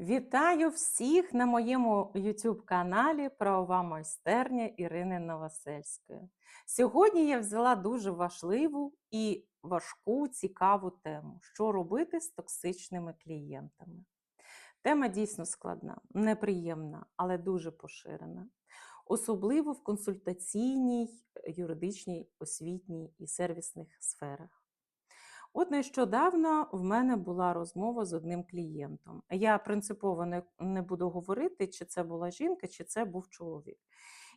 Вітаю всіх на моєму YouTube каналі Правова майстерня Ірини Новосельської. Сьогодні я взяла дуже важливу і важку, цікаву тему: що робити з токсичними клієнтами. Тема дійсно складна, неприємна, але дуже поширена, особливо в консультаційній, юридичній, освітній і сервісних сферах. От нещодавно в мене була розмова з одним клієнтом. Я принципово не, не буду говорити, чи це була жінка, чи це був чоловік.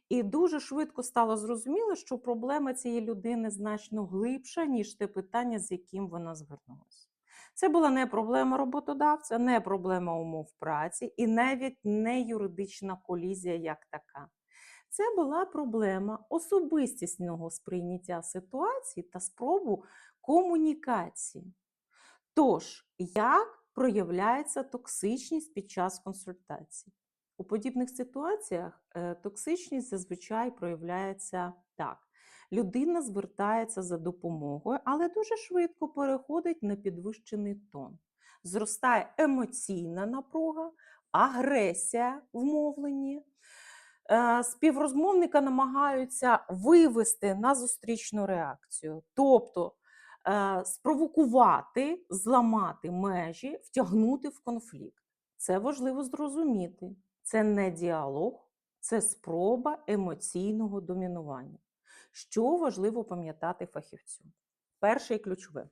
І дуже швидко стало зрозуміло, що проблема цієї людини значно глибша, ніж те питання, з яким вона звернулася. Це була не проблема роботодавця, не проблема умов праці і навіть не юридична колізія як така. Це була проблема особистісного сприйняття ситуації та спробу комунікації. Тож, як проявляється токсичність під час консультації? У подібних ситуаціях е, токсичність зазвичай проявляється так. Людина звертається за допомогою, але дуже швидко переходить на підвищений тон. Зростає емоційна напруга, агресія в мовленні. Е, Співрозмовника намагаються вивести на зустрічну реакцію, тобто е, спровокувати, зламати межі, втягнути в конфлікт. Це важливо зрозуміти. Це не діалог, це спроба емоційного домінування. Що важливо пам'ятати фахівцю? Перше і ключове.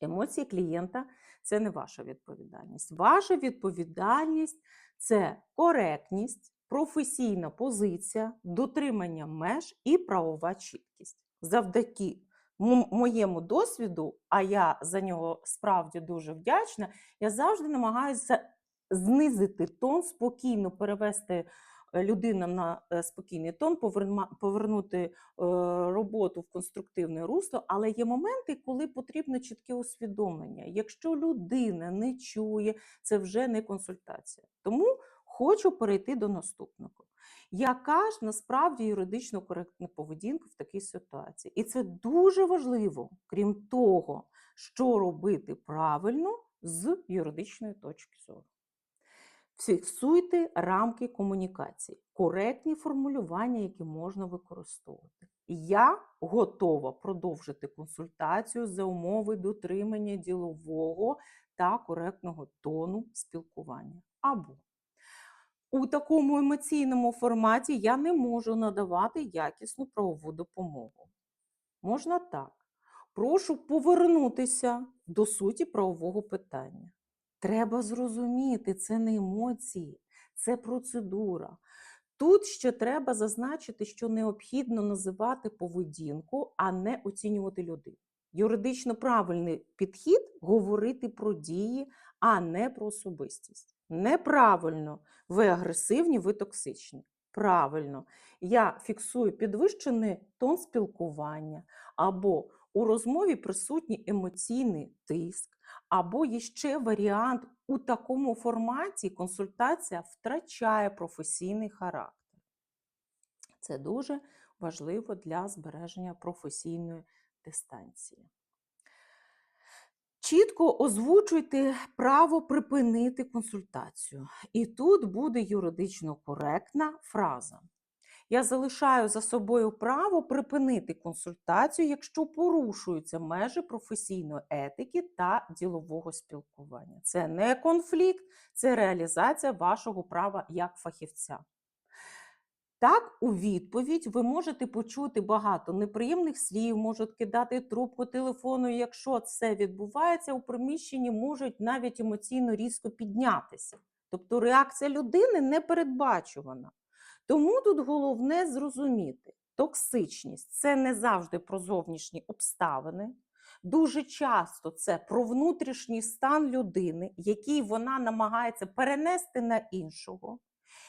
Емоції клієнта це не ваша відповідальність. Ваша відповідальність це коректність, професійна позиція, дотримання меж і правова чіткість. Завдяки моєму досвіду, а я за нього справді дуже вдячна, я завжди намагаюся знизити тон, спокійно перевести е, людину на е, спокійний тон, повернути е, роботу в конструктивне русло, але є моменти, коли потрібно чітке усвідомлення. Якщо людина не чує, це вже не консультація. Тому хочу перейти до наступного. Яка ж насправді юридично коректна поведінка в такій ситуації? І це дуже важливо, крім того, що робити правильно з юридичної точки зору. Фіксуйте рамки комунікації, коректні формулювання, які можна використовувати. Я готова продовжити консультацію за умови дотримання ділового та коректного тону спілкування. Або у такому емоційному форматі я не можу надавати якісну правову допомогу. Можна так. Прошу повернутися до суті правового питання. Треба зрозуміти, це не емоції, це процедура. Тут ще треба зазначити, що необхідно називати поведінку, а не оцінювати людей. Юридично правильний підхід говорити про дії, а не про особистість. Неправильно, ви агресивні, ви токсичні. Правильно, я фіксую підвищений тон спілкування, або у розмові присутній емоційний тиск, або є ще варіант у такому форматі консультація втрачає професійний характер. Це дуже важливо для збереження професійної дистанції. Чітко озвучуйте право припинити консультацію. І тут буде юридично коректна фраза. Я залишаю за собою право припинити консультацію, якщо порушуються межі професійної етики та ділового спілкування. Це не конфлікт, це реалізація вашого права як фахівця. Так, у відповідь ви можете почути багато неприємних слів, можуть кидати трубку телефону. Якщо це відбувається, у приміщенні можуть навіть емоційно різко піднятися. Тобто реакція людини не передбачувана. Тому тут головне зрозуміти, токсичність це не завжди про зовнішні обставини. Дуже часто це про внутрішній стан людини, який вона намагається перенести на іншого.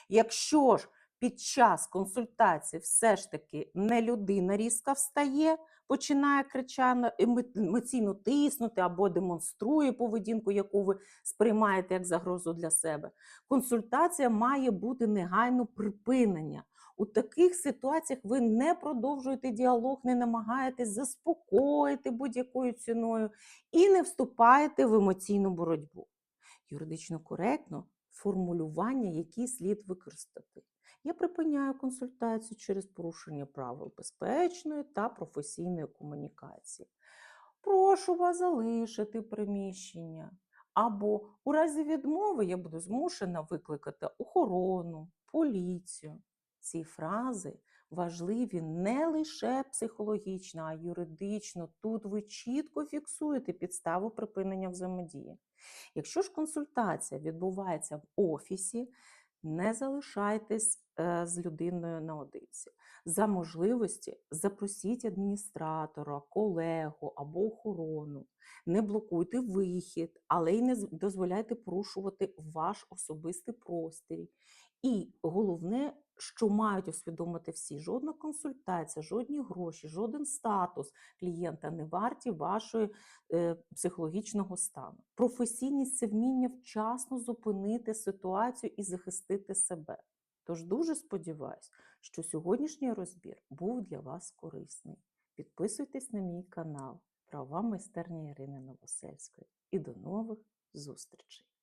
Якщо ж під час консультації все ж таки не людина різко встає, починає кричати, емоційно тиснути або демонструє поведінку, яку ви сприймаєте як загрозу для себе. Консультація має бути негайно припинення. У таких ситуаціях ви не продовжуєте діалог, не намагаєтесь заспокоїти будь-якою ціною і не вступаєте в емоційну боротьбу. Юридично коректно формулювання, які слід використати. Я припиняю консультацію через порушення правил безпечної та професійної комунікації. Прошу вас залишити приміщення. Або у разі відмови я буду змушена викликати охорону, поліцію. Ці фрази важливі не лише психологічно, а й юридично. Тут ви чітко фіксуєте підставу припинення взаємодії. Якщо ж консультація відбувається в офісі, не залишайтесь е, з людиною наодинці. За можливості запросіть адміністратора, колегу або охорону. Не блокуйте вихід, але й не дозволяйте порушувати ваш особистий простір. І головне, що мають усвідомити всі: жодна консультація, жодні гроші, жоден статус клієнта не варті вашої е, психологічного стану. Професійність це вміння вчасно зупинити ситуацію і захистити себе. Тож дуже сподіваюся, що сьогоднішній розбір був для вас корисний. Підписуйтесь на мій канал Правова майстерня Ірини Новосельської. І до нових зустрічей!